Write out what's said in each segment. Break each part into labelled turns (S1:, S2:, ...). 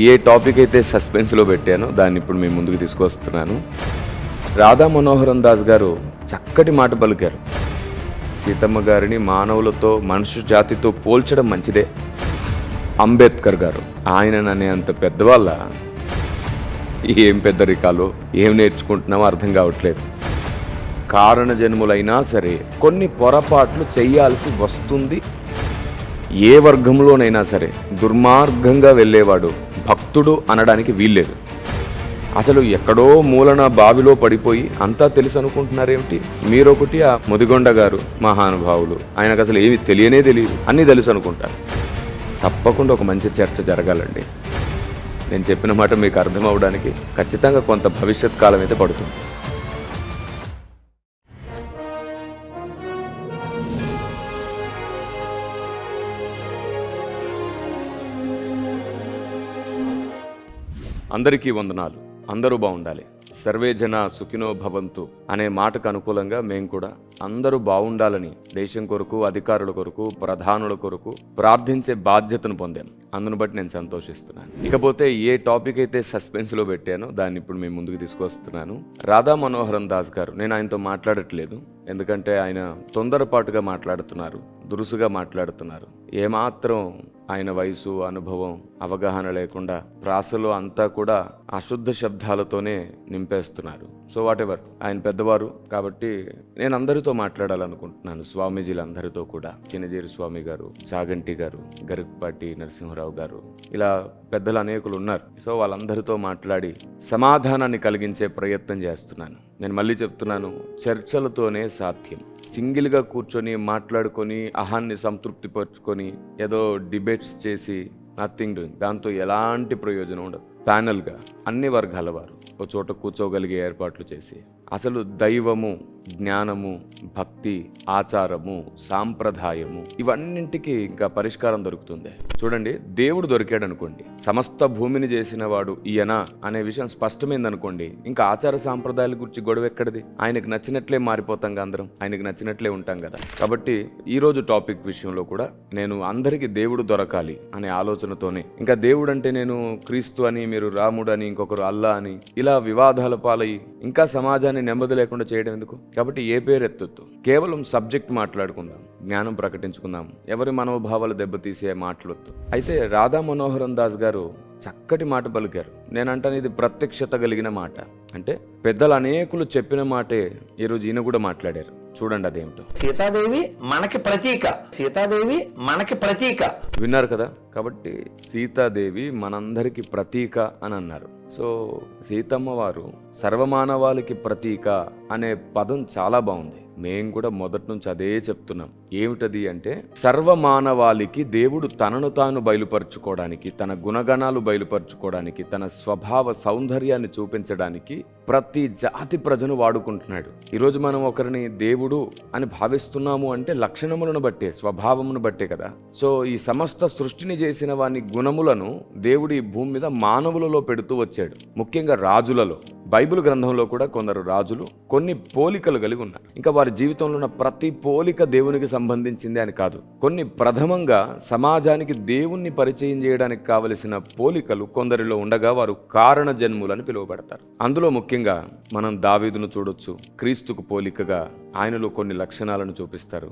S1: ఏ topic అయితే సస్పెన్స్లో పెట్టానో దాన్ని ఇప్పుడు మీ ముందుకు తీసుకొస్తున్నాను రాధా మనోహరం దాస్ గారు చక్కటి మాట పలికారు. సీతమ్మ గారిని మానవులతో మనుషు జాతితో పోల్చడం మంచిదే. అంబేద్కర్ గారు ఆయన అనే అంత పెద్దవాళ్ళ? ఏం పెద్దరికాలు ఏం నేర్చుకుంటున్నామో అర్థం కావట్లేదు. కారణ జన్ములైనా సరే కొన్ని పొరపాట్లు చేయాల్సి వస్తుంది ఏ వర్గంలోనైనా సరే దుర్మార్గంగా వెళ్ళేవాడు భక్తుడు అనడానికి వీల్లేదు. అసలు ఎక్కడో మూలన బావిలో పడిపోయి అంతా తెలుసు అనుకుంటున్నారేమిటి మీరొకటి ఆ ముదిగొండ గారు మహానుభావులు. ఆయనకు అసలు ఏమి తెలియనే తెలియదు. అన్నీ తెలుసు అనుకుంటారు తప్పకుండా ఒక మంచి చర్చ జరగాలండి. నేను చెప్పిన మాట మీకు అర్థం అవడానికి ఖచ్చితంగా కొంత భవిష్యత్ కాలం అయితే పడుతుంది. అందరికీ వందనాలు. అందరూ బాగుండాలి సర్వే జన సుఖినో భవంతు అనే మాటకు అనుకూలంగా మేము కూడా అందరూ బాగుండాలని దేశం కొరకు అధికారుల కొరకు ప్రధానుల కొరకు ప్రార్థించే బాధ్యతను పొందాను. అందును బట్టి నేను సంతోషిస్తున్నాను. ఇకపోతే ఏ టాపిక్ అయితే సస్పెన్స్లో పెట్టానో దాన్ని ఇప్పుడు మేము ముందుకు తీసుకొస్తున్నాను. రాధా మనోహరన్ దాస్ గారు నేను ఆయనతో మాట్లాడట్లేదు. ఎందుకంటే ఆయన తొందరపాటుగా మాట్లాడుతున్నారు. దురుసుగా మాట్లాడుతున్నారు. ఏమాత్రం ఆయన వయసు అనుభవం అవగాహన లేకుండా ప్రాసలో అంతా కూడా అశుద్ధ శబ్దాలతోనే నింపేస్తున్నారు. సో వాట్ ఎవర్ ఆయన పెద్దవారు కాబట్టి నేను అందరితో మాట్లాడాలనుకుంటున్నాను. స్వామీజీలందరితో కూడా. చిన్నజీరి స్వామి గారు చాగంటి గారు గరికపాటి నరసింహరావు గారు. ఇలా పెద్దలు అనేకులు ఉన్నారు. సో వాళ్ళందరితో మాట్లాడి సమాధానాన్ని కలిగించే ప్రయత్నం చేస్తున్నాను. నేను మళ్ళీ చెప్తున్నాను చర్చలతోనే సాధ్యం. సింగిల్గా కూర్చొని మాట్లాడుకొని అహాన్ని సంతృప్తిపరుచుకొని ఏదో డిబేట్స్ చేసి నథింగ్ డూయింగ్. దాంతో ఎలాంటి ప్రయోజనం ఉండదు. ప్యానల్గా అన్ని వర్గాల వారు ఒక చోట కూర్చోగలిగే ఏర్పాట్లు చేసి అసలు దైవము జ్ఞానము భక్తి ఆచారము సాంప్రదాయము ఇవన్నింటికి ఇంకా పరిష్కారం దొరుకుతుంది. చూడండి దేవుడు దొరికాడు అనుకోండి సమస్త భూమిని చేసిన వాడు ఈయన అనే విషయం స్పష్టమైంది అనుకోండి ఇంకా ఆచార సాంప్రదాయాల గురించి గొడవ ఎక్కడిది? ఆయనకు నచ్చినట్లే మారిపోతాం కదా అందరం ఆయనకు నచ్చినట్లే ఉంటాం కదా. కాబట్టి ఈ రోజు టాపిక్ విషయంలో కూడా నేను అందరికీ దేవుడు దొరకాలి అనే ఆలోచనతోనే ఇంకా దేవుడు అంటే నేను క్రీస్తు అని మీరు రాముడు అని ఇంకొకరు అల్లా అని ఇలా వివాదాల పాలయ్యి ఇంకా సమాజాన్ని నెమ్మది లేకుండా చేయడం ఎందుకు? కాబట్టి ఏ పేరు ఎత్తొద్దు. కేవలం సబ్జెక్ట్ మాట్లాడుకుందాం జ్ఞానం ప్రకటించుకుందాం ఎవరి మనోభావాలు దెబ్బతీసే మాటలొద్దు. అయితే రాధా మనోహరన్ దాస్ గారు చక్కటి మాట పలికారు. నేనంటాను ఇది ప్రత్యక్షత కలిగిన మాట. అంటే పెద్దలు అనేకులు చెప్పిన మాటే ఈరోజు ఈయన కూడా మాట్లాడారు. చూడండి అదేమిటో.
S2: సీతాదేవి మనకి ప్రతీక. సీతాదేవి మనకి ప్రతీక.
S1: విన్నారు కదా? కాబట్టి సీతాదేవి మనందరికి ప్రతీక అని అన్నారు. సో సీతమ్మ వారు సర్వమానవాళికి ప్రతీక అనే పదం చాలా బాగుంది. మేము కూడా మొదటి నుంచి అదే చెప్తున్నాం. ఏమిటది అంటే సర్వమానవాళికి దేవుడు తనను తాను బయలుపరుచుకోవడానికి తన గుణగణాలు బయలుపరుచుకోవడానికి తన స్వభావ సౌందర్యాన్ని చూపించడానికి ప్రతి జాతి ప్రజను వాడుకుంటున్నాడు. ఈరోజు మనం ఒకరిని దేవుడు అని భావిస్తున్నాము అంటే లక్షణములను బట్టే స్వభావమును బట్టే కదా. సో ఈ సమస్త సృష్టిని చేసిన వాని గుణములను దేవుడు ఈ భూమి మీద మానవులలో పెడుతూ వచ్చాడు. ముఖ్యంగా రాజులలో. బైబిల్ గ్రంథంలో కూడా కొందరు రాజులు కొన్ని పోలికలు కలిగి ఉన్నారు. ఇంకా వారి జీవితంలో ఉన్న ప్రతి పోలిక దేవునికి సంబంధించింది అని కాదు. కొన్ని ప్రథమంగా సమాజానికి దేవుణ్ణి పరిచయం చేయడానికి కావలసిన పోలికలు కొందరిలో ఉండగా వారు కారణ జన్ములని పిలువబడతారు. అందులో ముఖ్యంగా మనం దావీదును చూడొచ్చు. క్రీస్తుకు పోలికగా ఆయనలో కొన్ని లక్షణాలను చూపిస్తారు.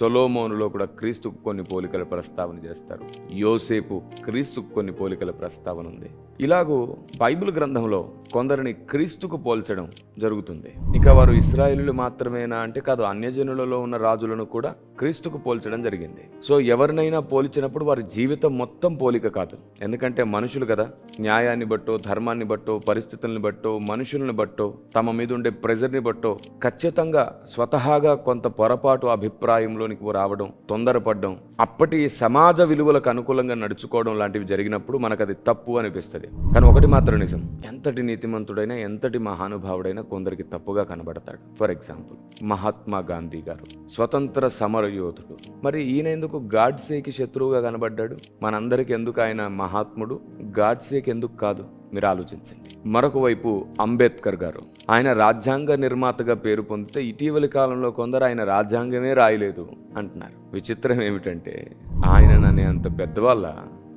S1: సొలోమోనులో కూడా క్రీస్తుకు కొన్ని పోలికల ప్రస్తావన చేస్తారు. యోసేపు క్రీస్తుకు కొన్ని పోలికల ప్రస్తావన ఉంది. ఇలాగూ బైబిల్ గ్రంథంలో కొందరిని క్రీస్తుకు పోల్చడం జరుగుతుంది. ఇంకా వారు ఇస్రాయిలు మాత్రమేనా అంటే కాదు అన్యజనులలో ఉన్న రాజులను కూడా క్రీస్తుకు పోల్చడం జరిగింది. సో ఎవరినైనా పోల్చినప్పుడు వారి జీవితం మొత్తం పోలిక కాదు. ఎందుకంటే మనుషులు కదా న్యాయాన్ని బట్టో ధర్మాన్ని బట్టో పరిస్థితుల్ని బట్టో మనుషుల్ని బట్టో తమ మీద ఉండే ప్రెజర్ని బట్టో ఖచ్చితంగా స్వతహాగా కొంత పొరపాటు అభిప్రాయంలోనికి రావడం తొందరపడడం అప్పటి సమాజ విలువలకు అనుకూలంగా నడుచుకోవడం లాంటివి జరిగినప్పుడు మనకు అది తప్పు అనిపిస్తుంది. కానీ ఒకటి మాత్రం నిజం ఎంతటి నీతిమంతుడైనా ఎంతటి మహానుభావుడైనా కొందరికి తప్పుగా కనబడతాడు. ఫర్ ఎగ్జాంపుల్ మహాత్మా గాంధీ గారు స్వతంత్ర సమర యోధుడు. మరి ఈయన ఎందుకు గాడ్సేకి శత్రువుగా కనబడ్డాడు? మనందరికి ఎందుకు ఆయన మహాత్ముడు? గాడ్సేకి ఎందుకు కాదు? మీరు ఆలోచించండి. మరొక వైపు అంబేద్కర్ గారు. ఆయన రాజ్యాంగ నిర్మాతగా పేరు పొందితే ఇటీవలి కాలంలో కొందరు ఆయన రాజ్యాంగమే రాయలేదు అంటున్నారు. విచిత్రం ఏమిటంటే ఆయన అనే అంత పెద్దవాళ్ళ?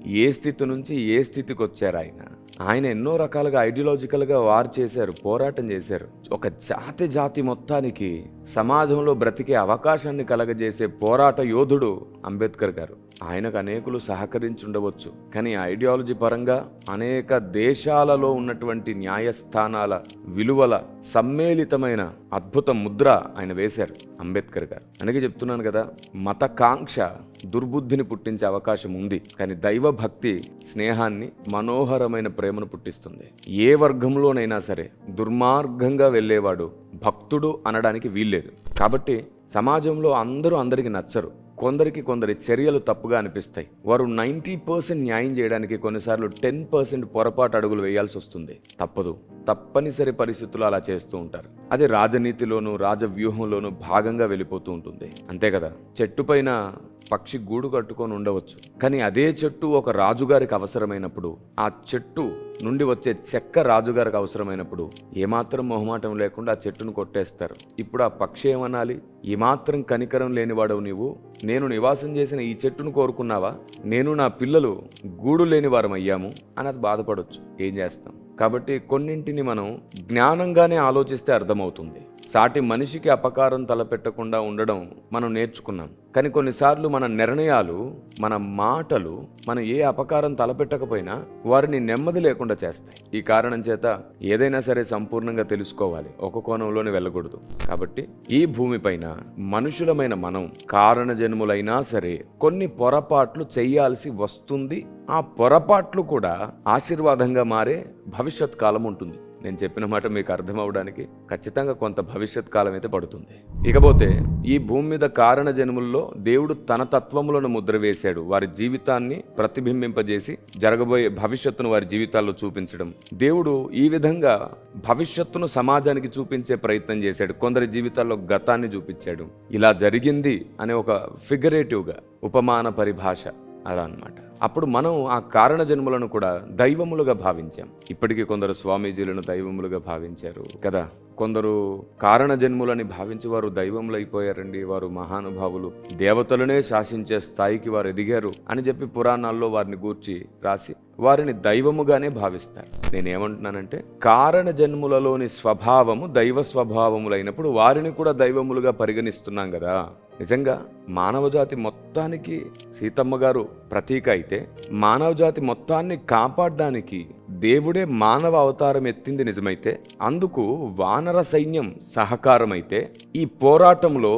S1: ఏ స్థితి నుంచి ఏ స్థితికి వచ్చారు ఆయన? ఆయన ఎన్నో రకాలుగా ఐడియాలజికల్గా వార్ చేశారు పోరాటం చేశారు. ఒక జాతి జాతి మొత్తానికి సమాజంలో బ్రతికే అవకాశాన్ని కలగజేసే పోరాట యోధుడు అంబేద్కర్ గారు. ఆయనకు అనేకులు సహకరించి ఉండవచ్చు కానీ ఐడియాలజీ పరంగా అనేక దేశాలలో ఉన్నటువంటి న్యాయస్థానాల విలువల సమ్మేళితమైన అద్భుత ముద్ర ఆయన వేశారు అంబేద్కర్ గారు. అందుకే చెప్తున్నాను కదా మతకాంక్ష దుర్బుద్ధిని పుట్టించే అవకాశం ఉంది. కానీ దైవ భక్తి స్నేహాన్ని మనోహరమైన ప్రేమను పుట్టిస్తుంది. ఏ వర్గంలోనైనా సరే దుర్మార్గంగా వెళ్ళేవాడు భక్తుడు అనడానికి వీల్లేదు. కాబట్టి సమాజంలో అందరూ అందరికీ నచ్చరు. కొందరికి కొందరి చర్యలు తప్పుగా అనిపిస్తాయి. వారు నైంటీ పర్సెంట్ న్యాయం చేయడానికి కొన్నిసార్లు టెన్ పర్సెంట్ పొరపాటు అడుగులు వేయాల్సి వస్తుంది. తప్పదు. తప్పనిసరి పరిస్థితులు అలా చేస్తూ ఉంటారు. అది రాజనీతిలోను రాజవ్యూహంలోను భాగంగా వెళ్ళిపోతూ ఉంటుంది. అంతే కదా? చెట్టు పైన పక్షి గూడు కట్టుకొని ఉండవచ్చు. కానీ అదే చెట్టు ఒక రాజుగారికి అవసరమైనప్పుడు ఆ చెట్టు నుండి వచ్చే చెక్క రాజుగారికి అవసరమైనప్పుడు ఏమాత్రం మొహమాటం లేకుండా ఆ చెట్టును కొట్టేస్తారు. ఇప్పుడు ఆ పక్షి ఏమనాలి? ఏమాత్రం కనికరం లేనివాడవు నీవు. నేను నివాసం చేసిన ఈ చెట్టును కోరుకున్నావా? నేను నా పిల్లలు గూడు లేని వారం అయ్యాము అని అది బాధపడవచ్చు ఏం చేస్తాం? కాబట్టి కొన్నింటిని మనం జ్ఞానంగానే ఆలోచిస్తే అర్థమవుతుంది. సాటి మనిషికి అపకారం తలపెట్టకుండా ఉండడం మనం నేర్చుకున్నాం. కానీ కొన్నిసార్లు మన నిర్ణయాలు మన మాటలు మనం ఏ అపకారం తలపెట్టకపోయినా వారిని నెమ్మది లేకుండా చేస్తాయి. ఈ కారణం చేత ఏదైనా సరే సంపూర్ణంగా తెలుసుకోవాలి. ఒక కోణంలోనే వెళ్ళకూడదు. కాబట్టి ఈ భూమిపైన మనుషులమైన మనం కారణ జన్ములైనా సరే కొన్ని పొరపాట్లు చేయాల్సి వస్తుంది. ఆ పొరపాట్లు కూడా ఆశీర్వాదంగా మారే భవిష్యత్ కాలం ఉంటుంది. నేను చెప్పిన మాట మీకు అర్థం అవడానికి ఖచ్చితంగా కొంత భవిష్యత్ కాలం అయితే పడుతుంది. ఇకపోతే ఈ భూమి మీద కారణ జన్ముల్లో దేవుడు తన తత్వములను ముద్ర వేశాడు. వారి జీవితాన్ని ప్రతిబింబింపజేసి జరగబోయే భవిష్యత్తును వారి జీవితాల్లో చూపించడం. దేవుడు ఈ విధంగా భవిష్యత్తును సమాజానికి చూపించే ప్రయత్నం చేశాడు. కొందరి జీవితాల్లో గతాన్ని చూపించాడు. ఇలా జరిగింది అనే ఒక ఫిగరేటివ్గా ఉపమాన పరిభాష అలా అన్నమాట అప్పుడు మనం ఆ కారణ జన్ములను కూడా దైవములుగా భావించాం. ఇప్పటికీ కొందరు స్వామీజీలను దైవములుగా భావించారు కదా. కొందరు కారణ జన్ములని భావించి వారు దైవములు అయిపోయారండి వారు మహానుభావులు. దేవతలనే శాసించే స్థాయికి వారు ఎదిగారు అని చెప్పి పురాణాల్లో వారిని గూర్చి రాసి వారిని దైవముగానే భావిస్తారు. నేనేమంటున్నానంటే కారణ జన్ములలోని స్వభావము దైవ స్వభావములైనప్పుడు వారిని కూడా దైవములుగా పరిగణిస్తున్నాం కదా. నిజంగా మానవజాతి మొత్తానికి సీతమ్మ గారు ప్రతీక అయితే మానవజాతి మొత్తాన్ని కాపాడడానికి దేవుడే మానవ అవతారం ఎత్తింది నిజమైతే అందుకు వానర సైన్యం సహకారమైతే ఈ పోరాటంలో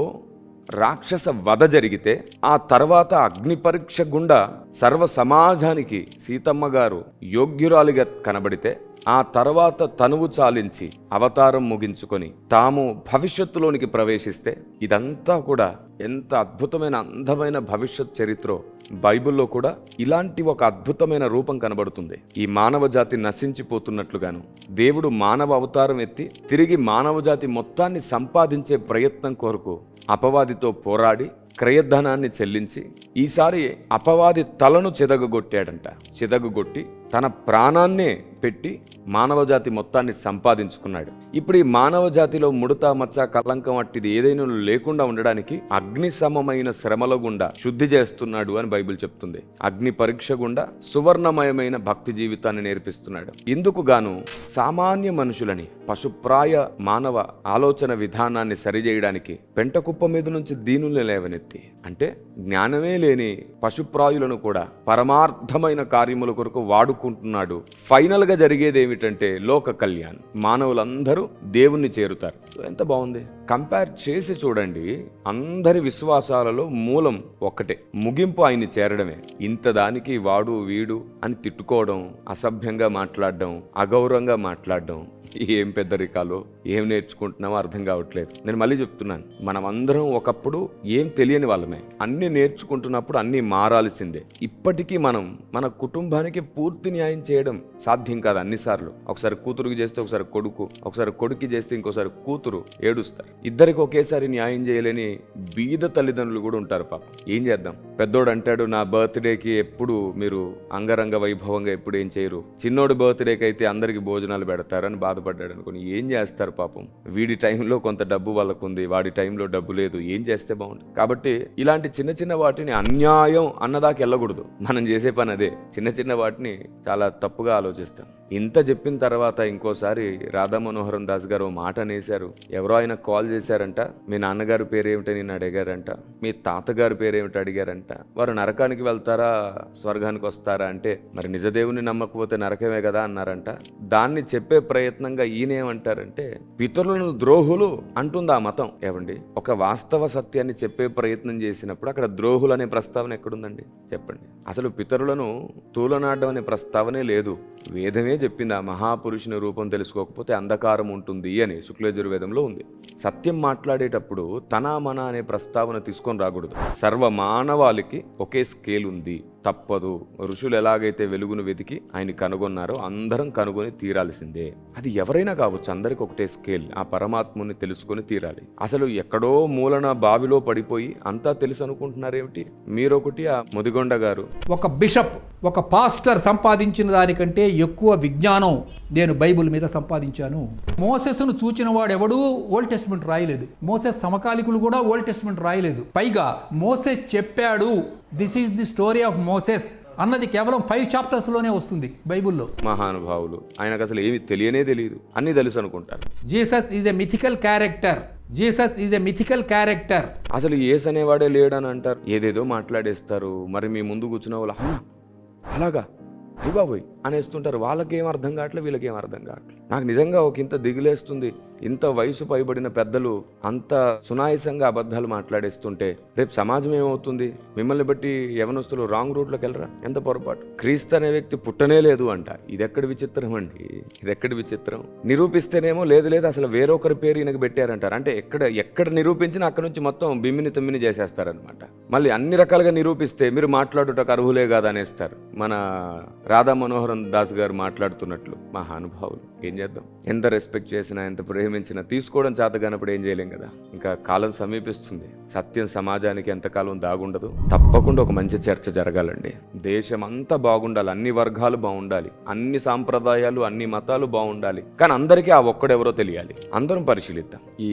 S1: రాక్షస వధ జరిగితే ఆ తర్వాత అగ్ని పరీక్ష గుండా సర్వ సమాజానికి సీతమ్మ గారు యోగ్యురాలిగా కనబడితే ఆ తర్వాత తనువు చాలించి అవతారం ముగించుకొని తాము భవిష్యత్తులోనికి ప్రవేశిస్తే ఇదంతా కూడా ఎంత అద్భుతమైన అందమైన భవిష్యత్ చరిత్రో. బైబిల్లో కూడా ఇలాంటి ఒక అద్భుతమైన రూపం కనబడుతుంది. ఈ మానవ జాతి నశించిపోతున్నట్లుగాను దేవుడు మానవ అవతారం ఎత్తి తిరిగి మానవ జాతి మొత్తాన్ని సంపాదించే ప్రయత్నం కొరకు అపవాదితో పోరాడి క్రయధనాన్ని చెల్లించి ఈసారి అపవాది తలను చెదగగొట్టాడంట. చెదగగొట్టి తన ప్రాణాన్నే పెట్టి మానవజాతి మొత్తాన్ని సంపాదించుకున్నాడు. ఇప్పుడు ఈ మానవ జాతిలో ముడత మచ్చ కలంకం అట్టిది ఏదైనా లేకుండా ఉండడానికి అగ్నిసమమైన శ్రమల గుండా శుద్ధి చేస్తున్నాడు అని బైబిల్ చెప్తుంది. అగ్ని పరీక్ష గుండా సువర్ణమయమైన భక్తి జీవితాన్ని నేర్పిస్తున్నాడు. ఇందుకు గాను సామాన్య మనుషులని పశుప్రాయ మానవ ఆలోచన విధానాన్ని సరిచేయడానికి పెంటకుప్ప మీద నుంచి దీనుల్ని లేవనెత్తి అంటే జ్ఞానమే లేని పశుప్రాయులను కూడా పరమార్థమైన కార్యముల కొరకు వాడుకుంటున్నాడు. ఫైనల్ గా జరిగేది ఏమిటంటే లోక కళ్యాణ్. మానవులందరూ దేవుణ్ణి చేరుతారు. ఎంత బాగుంది. కంపేర్ చేసి చూడండి అందరి విశ్వాసాలలో మూలం ఒక్కటే. ముగింపు ఆయన్ని చేరడమే. ఇంత దానికి వాడు వీడు అని తిట్టుకోవడం అసభ్యంగా మాట్లాడడం అగౌరవంగా మాట్లాడడం ఏం పెద్దరికాలో ఏం నేర్చుకుంటున్నామో అర్థం కావట్లేదు. నేను మళ్ళీ చెప్తున్నాను మనం అందరం ఒకప్పుడు ఏం తెలియని వాళ్ళమే. అన్ని నేర్చుకుంటున్నప్పుడు అన్ని మారాల్సిందే. ఇప్పటికీ మనం మన కుటుంబానికి పూర్తి న్యాయం చేయడం సాధ్యం కాదు అన్నిసార్లు. ఒకసారి కూతురుకి చేస్తే ఒకసారి కొడుకు ఒకసారి కొడుకు చేస్తే ఇంకోసారి కూతురు ఏడుస్తారు. ఇద్దరికి ఒకేసారి న్యాయం చేయలేని బీద తల్లిదండ్రులు కూడా ఉంటారు పాప. ఏం చేద్దాం? పెద్దోడు అంటాడు నా బర్త్డేకి ఎప్పుడు మీరు అంగరంగ వైభవంగా ఎప్పుడు ఏం చేయరు? చిన్నోడు బర్త్డేకి అయితే అందరికి భోజనాలు పెడతారని బాధపడ్డాడు అనుకుని ఏం చేస్తారు పాపం? వీడి టైంలో కొంత డబ్బు వాళ్ళకు ఉంది వాడి టైంలో డబ్బు లేదు ఏం చేస్తే బాగుంటుంది కాబట్టి ఇలాంటి చిన్న చిన్న వాటిని అన్యాయం అన్నదాకా వెళ్ళకూడదు. మనం చేసే పని అదే. చిన్న చిన్న వాటిని చాలా తప్పుగా ఆలోచిస్తాం. ఇంత చెప్పిన తర్వాత ఇంకోసారి రాధా మనోహరం దాస్ గారు ఓ మాట అనేశారు. ఎవరో ఆయన కాల్ చేశారంట మీ నాన్నగారి పేరేమిటి? నేను అడిగారంట. మీ తాతగారి పేరేమిటి? అడిగారంట. వారు నరకానికి వెళ్తారా? స్వర్గానికి వస్తారా? అంటే మరి నిజదేవుని నమ్మకపోతే నరకమే కదా? అన్నారంట. దాన్ని చెప్పే ప్రయత్నంగా ఈయన ఏమంటారంటే పితరులను ద్రోహులు అంటుంది ఆ మతం? ఏమండి ఒక వాస్తవ సత్యాన్ని చెప్పే ప్రయత్నం చేసినప్పుడు అక్కడ ద్రోహులు అనే ప్రస్తావన ఎక్కడుందండి? చెప్పండి. అసలు పితరులను తూలనాడడం అనే ప్రస్తావనే లేదు. వేదమే చెప్పింది ఆ మహాపురుషుని రూపం తెలుసుకోకపోతే అంధకారం ఉంటుంది అని శుక్లయజుర్వేదంలో ఉంది. సత్యం మాట్లాడేటప్పుడు తన మన అనే ప్రస్తావన తీసుకొని రాకూడదు. సర్వ మానవాళికి ఒకే స్కేల్ ఉంది. తప్పదు. ఋషులు ఎలాగైతే వెలుగును వెతికి ఆయన కనుగొన్నారో అందరం కనుగొని తీరాల్సిందే. అది ఎవరైనా కావచ్చు అందరికి ఒకటే స్కేల్ ఆ పరమాత్ముని తెలుసుకొని తీరాలి. అసలు ఎక్కడో మూలన బావిలో పడిపోయి అంతా తెలుసు అనుకుంటున్నారేమిటి మీరొకటి ఆ ముదిగొండ గారు.
S3: ఒక బిషప్ ఒక పాస్టర్ సంపాదించిన దానికంటే ఎక్కువ విజ్ఞానం నేను బైబిల్ మీద సంపాదించాను. మోసెస్ను చూచిన వాడు ఎవడూ ఓల్డ్ టెస్ట్మెంట్ రాయలేదు. మోసెస్ సమకాలికులు కూడా ఓల్డ్ టెస్ట్మెంట్ రాయలేదు. పైగా మోసెస్ చెప్పాడు. This is the story of Moses అన్నది కేవలం ఫైవ్ చాప్టర్స్లోనే వస్తుంది బైబిల్లో.
S1: మహానుభావులు. ఆయనకు అసలు ఏమి తెలియనే తెలియదు అన్నీ తెలుసు అనుకుంటారు.
S3: Jesus is a mythical character Jesus is a mythical character
S1: అసలు ఏస్ అనేవాడే లేడని అంటారు. ఏదేదో మాట్లాడేస్తారు. మరి మీ ముందు కూర్చున్న వాళ్ళు "అవునా? అలాగా? అయ్య బాబోయ్ అనేస్తుంటారు. వాళ్ళకేం అర్థం కావట్లేదు వీళ్ళకేం అర్థం కావట్లేదు నాకు నిజంగా ఒక ఇంత దిగులేస్తుంది. ఇంత వయసు పైబడిన పెద్దలు అంత సునాయసంగా అబద్ధాలు మాట్లాడేస్తుంటే రేపు సమాజం ఏమవుతుంది? మిమ్మల్ని బట్టి యవనస్తులు రాంగ్ రూట్లోకి వెళ్ళరా? ఎంత పొరపాటు? క్రీస్తు అనే వ్యక్తి పుట్టనే లేదు అంట. ఇది విచిత్రం అండి? ఇది విచిత్రం? నిరూపిస్తేనేమో లేదు లేదు అసలు వేరొకరి పేరు ఈయనకు పెట్టారంటారు. అంటే ఎక్కడ ఎక్కడ నిరూపించినా అక్కడ నుంచి మొత్తం బిమ్మిని తిమ్మిని చేసేస్తారనమాట మళ్ళీ అన్ని రకాలుగా నిరూపిస్తే మీరు మాట్లాడుటకు అర్హులే కాదనేస్తారు. మన రాధా మనోహరన్ దాస్ గారు మాట్లాడుతున్నట్లు మహానుభావులు. ఏం చేద్దాం? ఎంత రెస్పెక్ట్ చేసినా ఎంత మించిన తీసుకోవడం చేత కానప్పుడు ఏం చేయలేం కదా. ఇంకా కాలం సమీపిస్తుంది. సత్యం సమాజానికి ఎంతకాలం దాగుండదు. తప్పకుండా ఒక మంచి చర్చ జరగాలండి. దేశం అంతా బాగుండాలి. అన్ని వర్గాలు బాగుండాలి. అన్ని సాంప్రదాయాలు అన్ని మతాలు బాగుండాలి. కానీ అందరికీ ఆ ఒక్కడెవరో తెలియాలి. అందరం పరిశీలిద్దాం. ఈ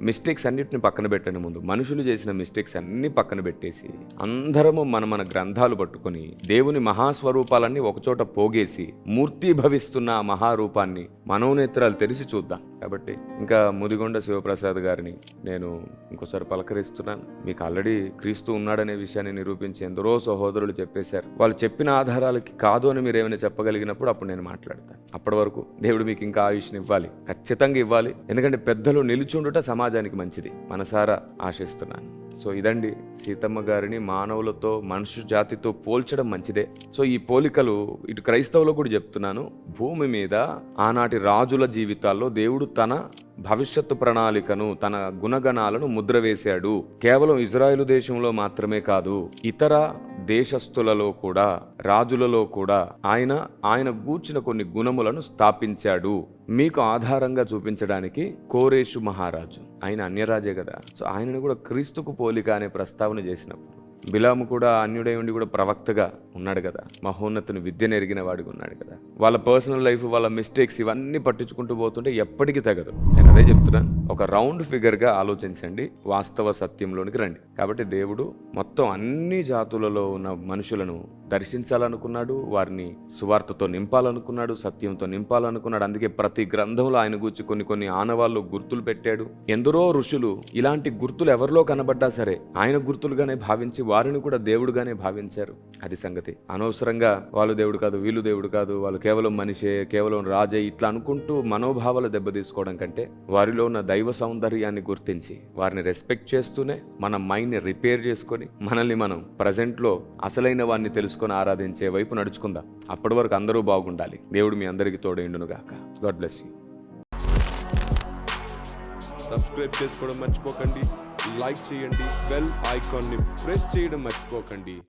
S1: మిస్టేక్స్ అన్నిటిని పక్కన పెట్టండి ముందు. మనుషులు చేసిన మిస్టేక్స్ అన్ని పక్కన పెట్టేసి అందరము మన మన గ్రంథాలు పట్టుకొని దేవుని మహాస్వరూపాలన్నీ ఒకచోట పోగేసి మూర్తిభవిస్తున్న ఆ మహారూపాన్ని మనోనేత్రాలు తెరిచి చూద్దాం. కాబట్టి ఇంకా ముదిగొండ శివప్రసాద్ గారిని నేను ఇంకోసారి పలకరిస్తున్నాను. మీకు ఆల్రెడీ క్రీస్తు ఉన్నాడనే విషయాన్ని నిరూపించి ఎందరో సహోదరులు చెప్పేశారు. వాళ్ళు చెప్పిన ఆధారాలకి కాదు అని మీరు ఏమైనా చెప్పగలిగినప్పుడు అప్పుడు నేను మాట్లాడతాను. అప్పటి వరకు దేవుడు మీకు ఇంకా ఆయుష్ని ఇవ్వాలి. ఖచ్చితంగా ఇవ్వాలి. ఎందుకంటే పెద్దలు నిలుచుండుట సమాజానికి మంచిది. మనసారా ఆశిస్తున్నాను. సో ఇదండి సీతమ్మ గారిని మానవులతో మనుషు జాతితో పోల్చడం మంచిదే. సో ఈ పోలికలు ఇటు క్రైస్తవులు కూడా చెప్తున్నాను. భూమి మీద ఆనాటి రాజుల జీవితాల్లో దేవుడు తన భవిష్యత్తు ప్రణాళికను తన గుణగణాలను ముద్ర వేశాడు కేవలం ఇజ్రాయెలు దేశంలో మాత్రమే కాదు ఇతర దేశస్థులలో కూడా రాజులలో కూడా ఆయన ఆయన గూర్చిన కొన్ని గుణములను స్థాపించాడు. మీకు ఆధారంగా చూపించడానికి కోరేషు మహారాజు. ఆయన అన్యరాజే కదా. సో ఆయనను కూడా క్రీస్తుకు పోలిక అనే ప్రస్తావన చేసినప్పుడు. బిలాము కూడా అన్యుడై ఉండి కూడా ప్రవక్తగా ఉన్నాడు కదా. మహోన్నతుని విద్య నెరిగిన వాడిగా ఉన్నాడు కదా. వాళ్ళ పర్సనల్ లైఫ్ వాళ్ళ మిస్టేక్స్ ఇవన్నీ పట్టించుకుంటూ పోతుంటే ఎప్పటికీ తగదు. నేను అదే చెప్తున్నాను. ఒక రౌండ్ ఫిగర్గా ఆలోచించండి. వాస్తవ సత్యంలోనికి రండి. కాబట్టి దేవుడు మొత్తం అన్ని జాతులలో ఉన్న మనుషులను దర్శించాలనుకున్నాడు వారిని సువార్తతో నింపాలనుకున్నాడు సత్యంతో నింపాలనుకున్నాడు. అందుకే ప్రతి గ్రంథంలో ఆయన గురించి కొన్ని కొన్ని ఆనవాళ్ళు గుర్తులు పెట్టాడు. ఎందరో ఋషులు ఇలాంటి గుర్తులు ఎవరిలో కనబడ్డా సరే ఆయన గుర్తులుగానే భావించి వారిని కూడా దేవుడుగానే భావించారు. అది సంగతి. అనవసరంగా వాళ్ళు దేవుడు కాదు వీళ్ళు దేవుడు కాదు వాళ్ళు కేవలం మనిషే కేవలం రాజే ఇట్లా అనుకుంటూ మనోభావాలు దెబ్బతీసుకోవడం కంటే వారిలో ఉన్న దైవ సౌందర్యాన్ని గుర్తించి వారిని రెస్పెక్ట్ చేస్తూనే మన మైండ్ని రిపేర్ చేసుకొని మనల్ని మనం ప్రజెంట్లో అసలైన వారిని తెలుసుకుని ఆరాధించే వైపు నడుచుకుందాం. అప్పటి వరకు అందరూ బాగుండాలి. దేవుడు మీ అందరికీ తోడైండునుగాక గాడ్ బ్లెస్ యూ.
S4: సబ్స్క్రైబ్ చేసుకోవడం మర్చిపోకండి. లైక్ చేయండి. బెల్ ఐకాన్ని ప్రెస్ చేయడం మర్చిపోకండి.